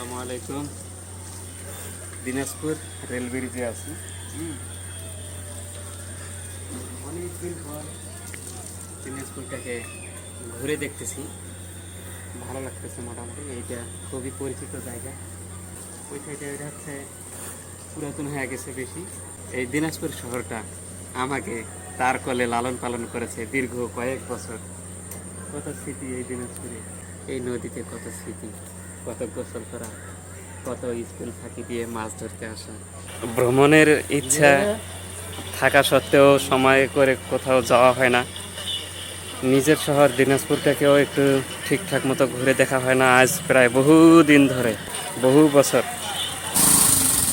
আসসালামু আলাইকুম। দিনাজপুর রেল ব্রিজে আছি। অনেকদিন পর দিনাজপুরটাকে ঘুরে দেখতেছি। ভালো লাগতেছে মোটামুটি এইটা খুবই পরিচিত জায়গা। ওই সাইডে এটা হচ্ছে পুরাতন হয়ে গেছে বেশি। এই দিনাজপুর শহরটা আমাকে তার কলে লালন পালন করেছে দীর্ঘ কয়েক বছর। কত স্মৃতি এই দিনাজপুরে? এই নদীতে কত স্মৃতি? কত গোসল করা কত স্কুল ফাঁকি দিয়ে মাছ ধরতে আসা। ভ্রমণের ইচ্ছা থাকা সত্ত্বেও সময় করে কোথাও যাওয়া হয় না। নিজের শহর দিনাজপুরটাকেও একটু ঠিকঠাক মতো ঘুরে দেখা হয় না আজ প্রায় বহু দিন ধরে বহু বছর।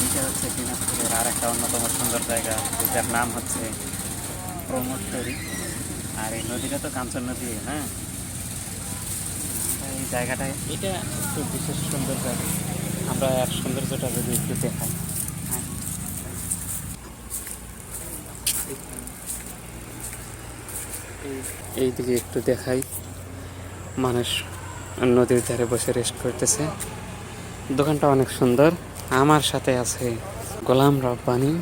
এটা হচ্ছে দিনাজপুরের আর একটা অন্যতম সুন্দর জায়গা যেটার নাম হচ্ছে প্রমোদতরি আর এই নদীটা তো কাঞ্চন নদী হ্যাঁ? জায়গাটায় এটা একটু বিশেষ সুন্দর জায়গা। আমরা সৌন্দর্যটা যদি একটু দেখাই। এই- এইদিকে একটু দেখাই। মানুষ নদীর ধারে বসে রেস্ট করতেছে। দোকানটা অনেক সুন্দর। আমার সাথে আছে গোলাম রব্বানি।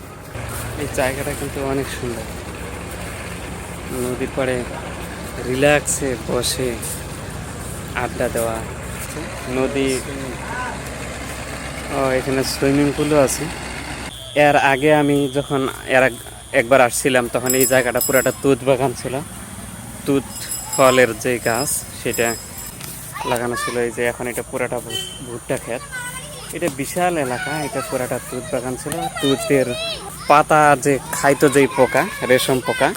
এই জায়গাটা কিন্তু অনেক সুন্দর। নদীর পাড়ে রিল্যাক্সে বসে আড্ডা দেওয়া, নদী, ও, এখানে সুইমিং পুলও আছে। এর আগে আমি যখন এর একবার আসছিলাম, তখন এই জায়গাটা পুরাটা তুত বাগান ছিল। তুত ফলের যে গাছ, সেটা লাগানো ছিল। এই যে এখন এটা পুরাটা ভুট্টা ক্ষেত। এটা বিশাল এলাকা, এটা পুরাটা তুত বাগান ছিল। তুতের পাতা যে খাইতো যেই পোকা, রেশম পোকা,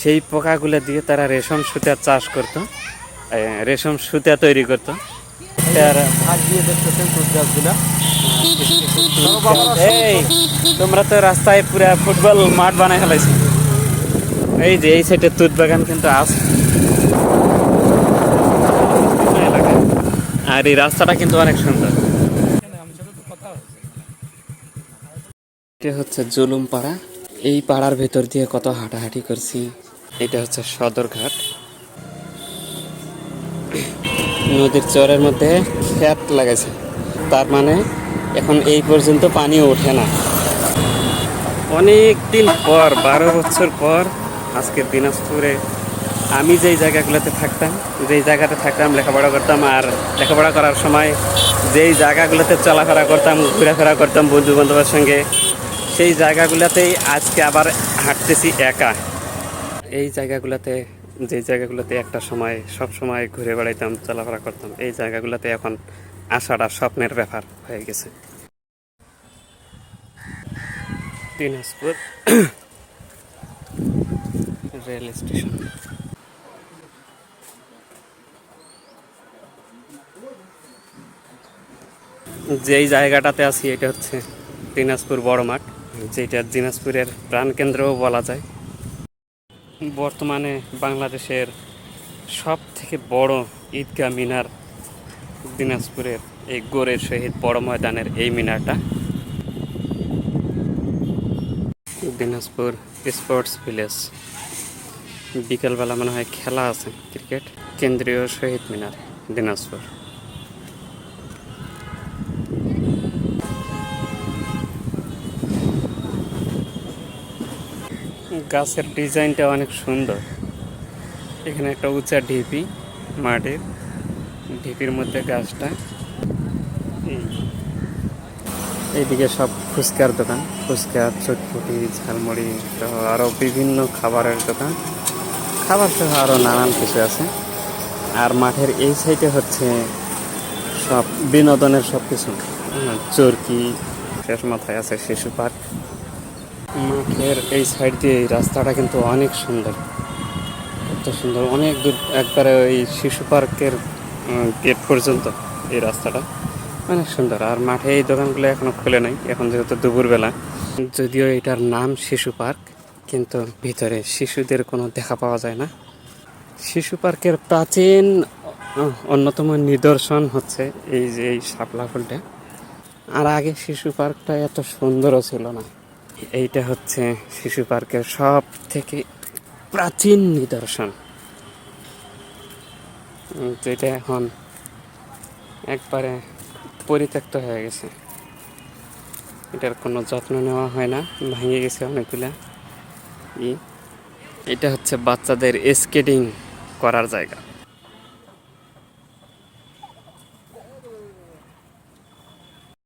সেই পোকাগুলো দিয়ে তারা রেশম সুতার চাষ করতো। রেশম সুতা তৈরি করতো। এই তোমরা তো রাস্তায় পুরা ফুটবল মাঠ বানাই ফেলাইছো। এই যে এই সাইডে তুত বাগান কিন্তু আছে। আর এই রাস্তাটা কিন্তু অনেক সুন্দর। এটা হচ্ছে জুলুম পাড়া। এই পাড়ার ভেতর দিয়ে কত হাঁটাহাঁটি করছি। এটা হচ্ছে সদরঘাট। নদীর চরের মধ্যে খ্যাত লাগাইছে। তার মানে এখন এই পর্যন্ত পানি ওঠে না। অনেক দিন পর, বারো বছর পর আজকে দিনাজপুরে আমি যেই জায়গাগুলোতে থাকতাম, যেই জায়গাতে থাকতাম, লেখাপড়া করতাম আর লেখাপড়া করার সময় যেই জায়গাগুলোতে চলাফেরা করতাম, ঘোরাফেরা করতাম বন্ধু বান্ধবের সঙ্গে, সেই জায়গাগুলোতেই আজকে আবার হাঁটতেছি একা। এই জায়গাগুলোতে যে জায়গাগুলোতে একটা সময়, সব সময় ঘুরে বেড়াইতাম, চলাফেরা করতাম, এই জায়গাগুলোতে এখন আসাটা স্বপ্নের ব্যাপার হয়ে গেছে। Dinajpur rail station. যেই জায়গাটাতে আছি, এটা হচ্ছে দিনাজপুর বড় মাঠ যেটা দিনাজপুরের প্রাণকেন্দ্রও বলা যায়। বর্তমানে বাংলাদেশের সব থেকে বড় ঈদগাহ মিনার দিনাজপুরের এই গোরের শহীদ বড় ময়দানের এই মিনারটা। Dinajpur sports village. বিকেলবেলা মনে হয় খেলা আছে ক্রিকেট। কেন্দ্রীয় শহীদ মিনার দিনাজপুর। গাছের ডিজাইনটা অনেক সুন্দর। এখানে একটা উঁচা ঢিপি মাটির। ঢিপির মধ্যে গাছটা। এই এইদিকে সব ফুচকার দোকান। ফুচকা, চটপটি, ঝালমুড়ি সহ আরও বিভিন্ন খাবারের দোকান। খাবার সহ আরও নানান কিছু আছে। আর মাঠের এই সাইডে হচ্ছে সব বিনোদনের সব কিছু চরকি, শেষ মাথায় আছে শিশু পার্ক। মাঠের এই সাইড দিয়ে এই রাস্তাটা কিন্তু অনেক সুন্দর। এত সুন্দর। অনেক দূর একবারে ওই শিশু পার্কের গেট পর্যন্ত এই রাস্তাটা। অনেক সুন্দর। আর মাঠে এই দোকানগুলো এখনও খুলে নাই। এখন যেহেতু দুপুরবেলা। যদিও এটার নাম শিশু পার্ক, কিন্তু ভিতরে শিশুদের কোনো দেখা পাওয়া যায় না। শিশু পার্কের প্রাচীন অন্যতম নিদর্শন হচ্ছে এই যে এই শাপলা ফুলটা। আর আগে শিশু পার্কটা এত সুন্দরও ছিল না। এইটা হচ্ছে শিশু পার্কের সব থেকে প্রাচীন নিদর্শন। যেটা এখন একবারে পরিত্যক্ত হয়ে গেছে। এটার কোনো যত্ন নেওয়া হয় না, ভেঙে গেছে অনেকগুলা। এটা হচ্ছে বাচ্চাদের স্কেটিং করার জায়গা।